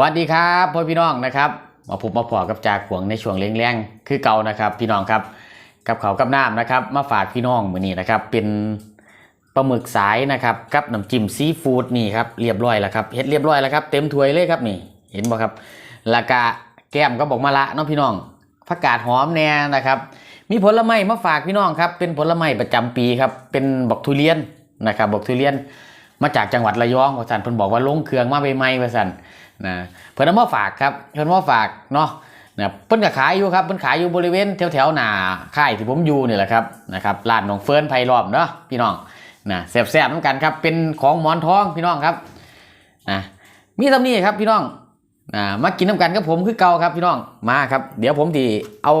วัสดีครับพ่อพี่น้องนะครับมาพบมาพอกับจากขวงในช่วงเลี้ยงแรงคือเก่านะครับ พี่น้องครับกับเขากับน้ำนะครับ มาฝากพี่น้องมือนี้นะครับ เป็นปลาหมึกสายนะครับกับน้ำจิ้มซีฟู้ดนี่ครับเรียบร้อยแล้วครับเฮ็ดเรียบร้อยแล้วครับเต็มถ้วยเลยครับนี่ เห็นบ่ครับล้วก็แก้มก็บอกมาละเนาะพี่น้องผักกาดหอมแน่นะครับ มีผลไม้มาฝากพี่น้องครับ เป็นผลไม้ประจำปีครับเป็นบอกทุเรียนนะครับบอกทุเรียน มาจากจังหวัดระยองว่สันเพิ่นบอกว่าลงเครื่องมาใหม่ๆว่สัน นะเพิ่นเอามาฝากครับเพิ่นเอามาฝากเนาะนะเพิ่นก็ขายอยู่ครับเพิ่นขายอยู่บริเวณแถวๆหน้าค่ายที่ผมอยู่นี่แหละครับนะครับร้านน้องเฟิร์นไพรอบเนาะพี่น้องนะแซ่บๆเหมือนกันครับเป็นของหมอนทองพี่น้องครับนะมีตำนี้ครับพี่น้องนะมากินน้ำกันกับผมคือเก่าครับพี่น้องมาครับ เดี๋ยวผมที่เอา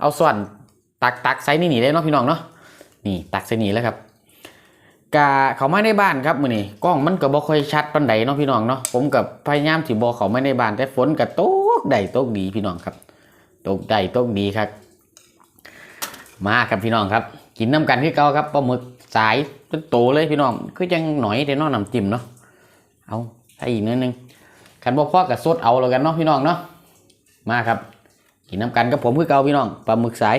เอาส่วนตักตักใส่นี่หนี่ได้เนาะพี่น้องเนาะนี่ตักใส่นี่แล้วครับ กะเขามาในบ้านครับมื้อนี้กล้องมันก็บ่ค่อยชัดปานใดเนาะพี่น้องเนาะผมกับพยายามสิบ่เข้ามาในบ้านแต่ฝนก็ตกได้ตกดีพี่น้องครับตกได้ตกดีครับ มาครับพี่น้องครับ กินน้ำกันคือเก่าครับปลาหมึกสายเป็นโตเลยพี่น้องคือจังหน่อยแต่เนอกน้ำจิ้มเนาะเอาใส่อีกนิดนึงคันบ่พอกับสดเอาแล้วกันเนาะพี่น้องเนาะมาครับ กินน้ำกันกับผมคือเก่าพี่น้องปลาหมึกสาย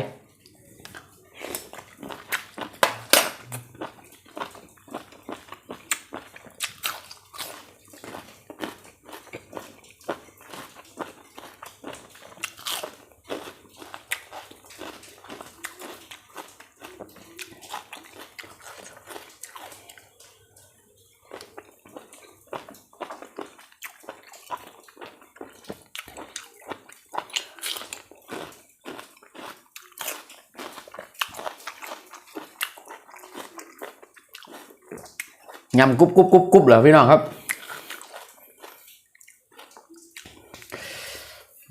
ยำกรุบกรุบกรุบกรุบเหรอพี่น้องครับ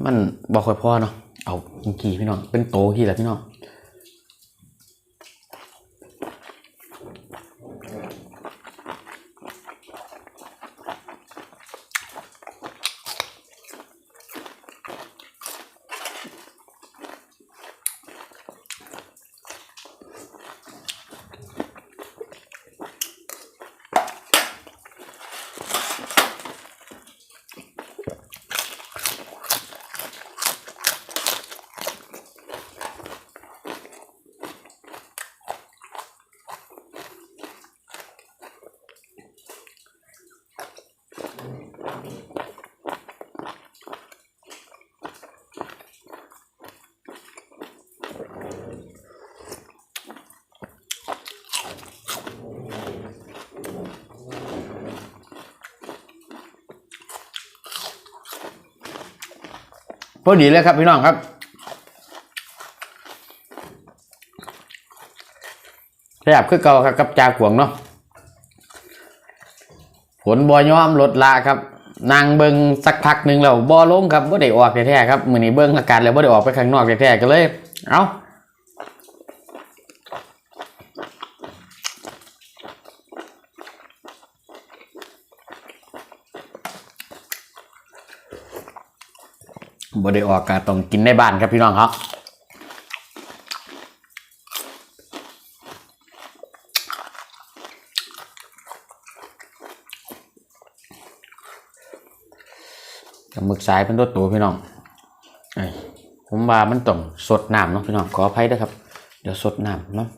มันบอกค่อยพอเนาะเอาขี่พี่น้องเป็นโตกี่แหละพี่น้องพ อดีเลยครับพี่น้องครับ ระดับคือเก่าครับกับจากหวงเนาะผลบอยอมลดละครับ นางเบิงสักพักหนึ่งแล้วบอลงครับบ่ได้ออกแท้ๆครับมือนี้เบิงอาการแล้วบ่ได้ออกไปข้างนอกแท้ๆก็เลย เอา บ่ได้ออกก็ต้องกินในบ้านครับพี่น้องครับกับหมึกสายเป็นตัวตัวพี่น้องไอ้ยผมว่ามันต้องสดน้ำเนาะพี่น้องขออภัยด้วยครับ เดี๋ยวสดน้ำเนาะ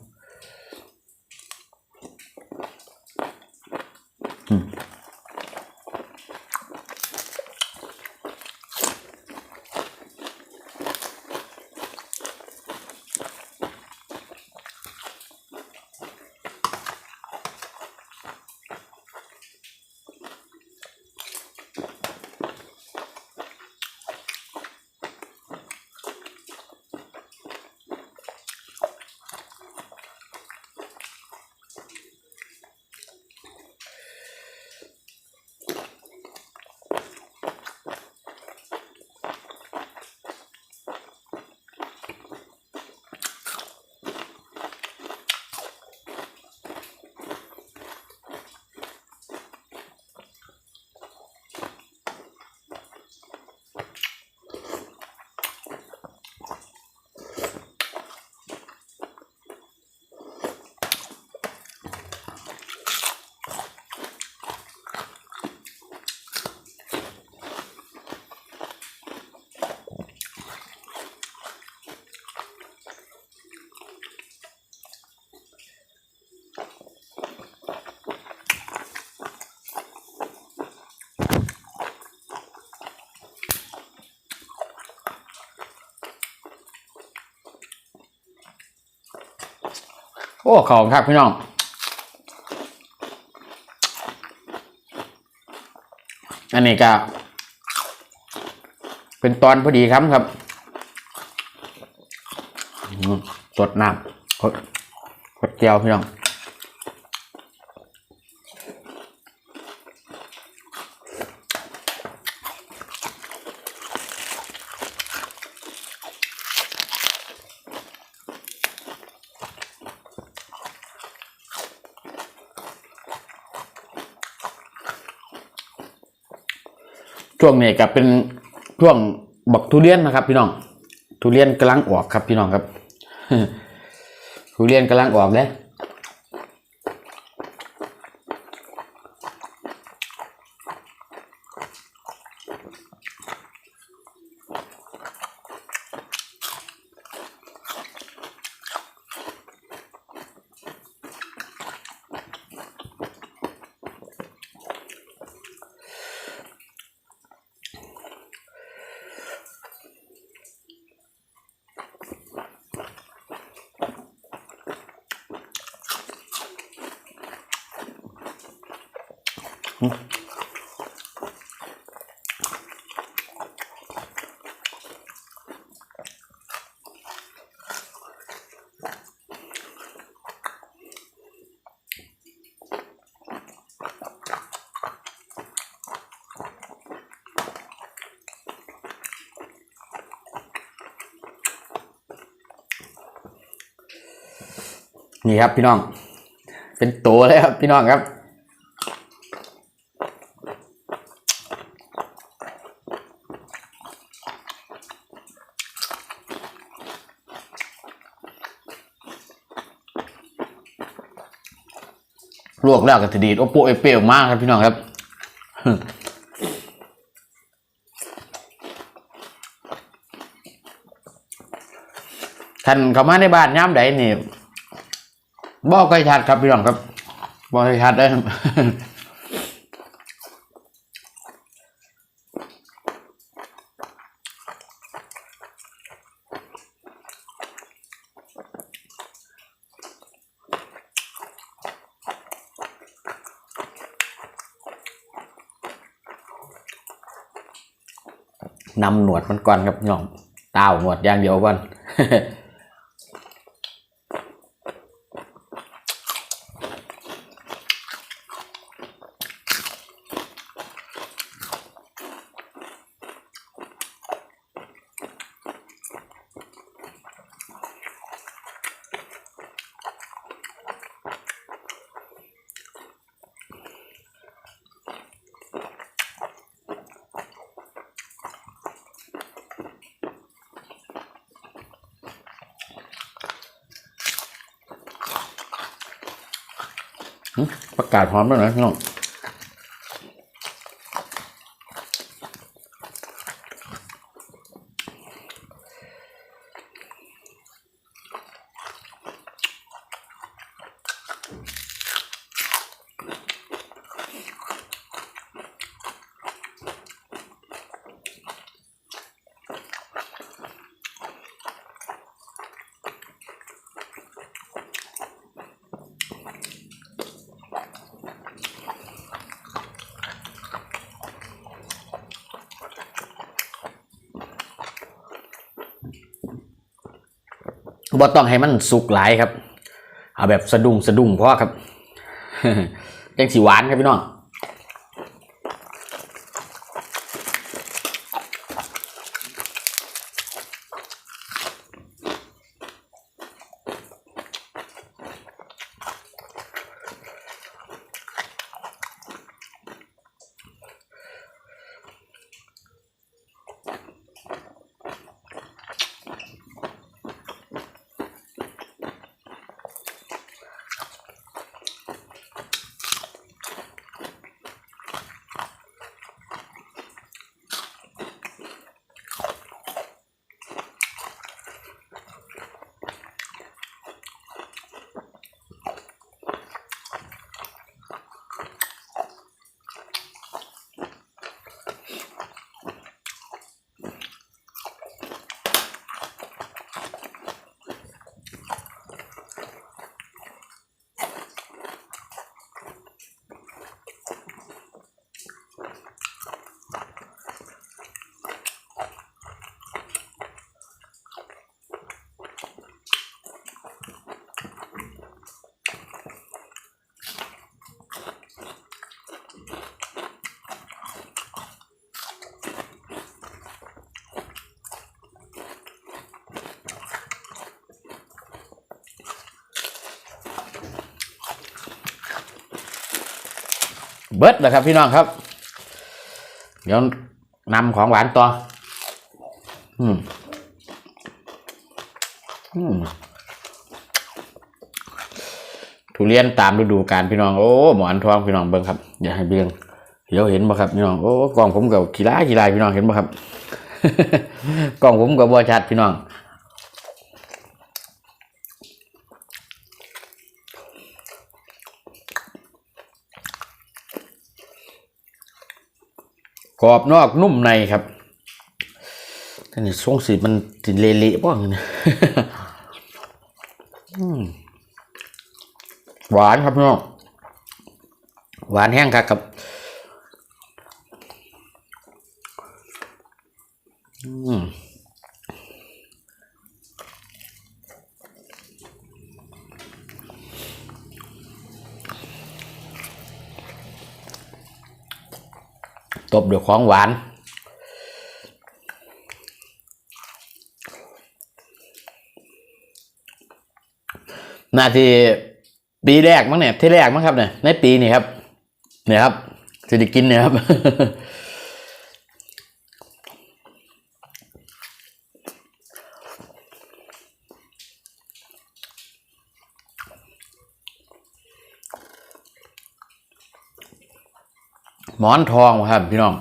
อ้ขอบครับพี่น้องอันนี้ก็เป็นตอนพอดีครับครับสดน้ำสดกดเจียวพี่น้อง ช่วงนี้ก็เป็นช่วงบักทุเรียนนะครับ พี่น้อง ทุเรียนกำลังออกครับพี่น้องครับ ทุเรียนกำลังออกเลย นี่ครับพี่น้อง เป็นโตเลยครับพี่น้องครับ ล วกแล้วก็จะดีดโอโปเอเปรี้ยวมากครับพี่น้องครับท่านเข้ามาในบ้านย่ำใดนี่บอกใกล้ชัดครับพี่น้องครับบอกให้ชัดได้ นำหนวดมันก่อนครับพี่น้องเต้าหนวดอย่างเดียวก่อน หึ ประกาศพร้อมแล้วนะน้อง บ่ต้องให้มันสุกหลายครับ เอาแบบสะดุ้งสะดุ้งพอครับ จังสีหวานครับพี่น้อง อ เบิดแล้วครับพี่น้องครับ เดี๋ยวนำของหวานต่อ อืม อืมทุเรียนตามฤดูกาลพี่น้องโอ้หมอนทองพี่น้องเบิ่งครับ อย่าให้เบี่ยงเดี๋ยวเห็นบ่ครับพี่น้องโอ้กล้องผมกับกีฬากีฬาพี่น้องเห็นบ่ครับ กล้องผมกับบัวชัดพี่น้อง กรอบนอกนุ่มในครับท่านี่ทรงสีมันสีเละๆบ้างนะหวานครับพี่น้องหวานแห้งครับกับอืม ตบด้วยของหวาน นาทีปีแรกมั้งเนี่ยที่แรกมั้งครับเนี่ยในปีนี้ครับ เนี่ยครับจะได้กินเนี่ยครับ หมอนทองครับ พี่น้อง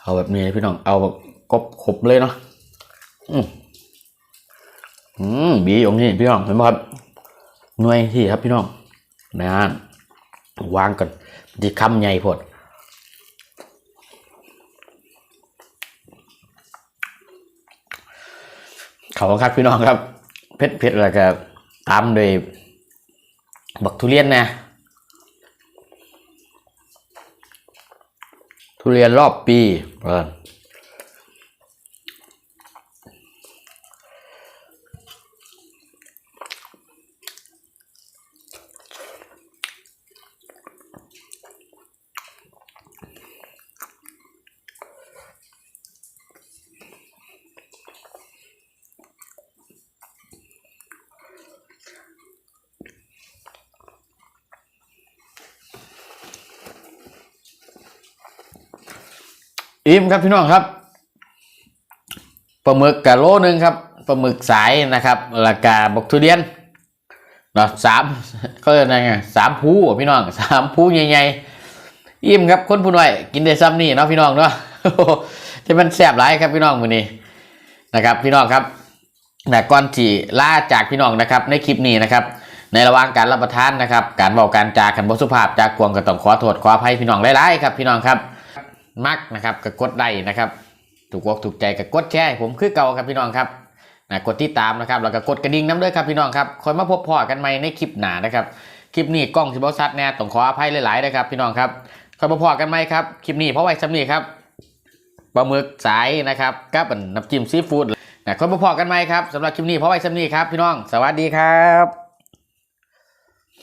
เอาแบบนี้พี่น้อง เอาแบบกบขบเลยเนาะอืมอืมบีอย่างนี้พี่น้องเห็นไหมครับหน่วยที่ครับพี่น้องนะวางก่อนดีคำใหญ่พด เขาครับพี่น้องครับเผ็ดเพชรอะไรก็ตามด้วยบักทุเรียนนะ ทุเรียนรอบปีเปิด อิ่มครับพี่น้องครับปลาหมึกกะโลหนึ่งครับปลาหมึกสายนะครับราคาบกทุเรียนเนาะสามก็เรียกอะไรไงสามภูอะพี่น้องสามภูใหญ่ๆอิ่มครับคนผู้น้อยกินได้ซ้ำนี่เนาะพี่น้องเนาะจะมันแซ่บหลายครับพี่น้องมือนี้นะครับ พี่น้องครับแต่ก่อนที่ล่าจากพี่น้องนะครับ ในคลิปนี้นะครับ ในระหว่างการรับประทานนะครับ การบอกการจาขันบสุภาพจากกวงก็ต้องขอโทษขออภัยพี่น้องหลายๆครับพี่น้องครับ มักนะครับก็กดไลค์นะครับ ถูกอกถูกใจก็กดแชร์ผมคือเก่าครับพี่น้องครับนะกดติดตามนะครับแล้วก็กดกระดิ่งน้ำด้วยครับพี่น้องครับคอยมาพบพอกันใหม่ในคลิปหน้านะครับคลิปนี้กล้องสิบอซัดแน่ต้องขออภัยหลายๆนะครับพี่น้องครับคอยมาพอกันไหมครับคลิปนี้เพราะไว้สำนีครับปลาหมึกสายนะครับกับน้ำจิ้มซีฟู้ดนะคอยมาพอกันไหมครับสำหรับคลิปนี้เพราะไว้สำนีครับพี่น้อง สวัสดีครับ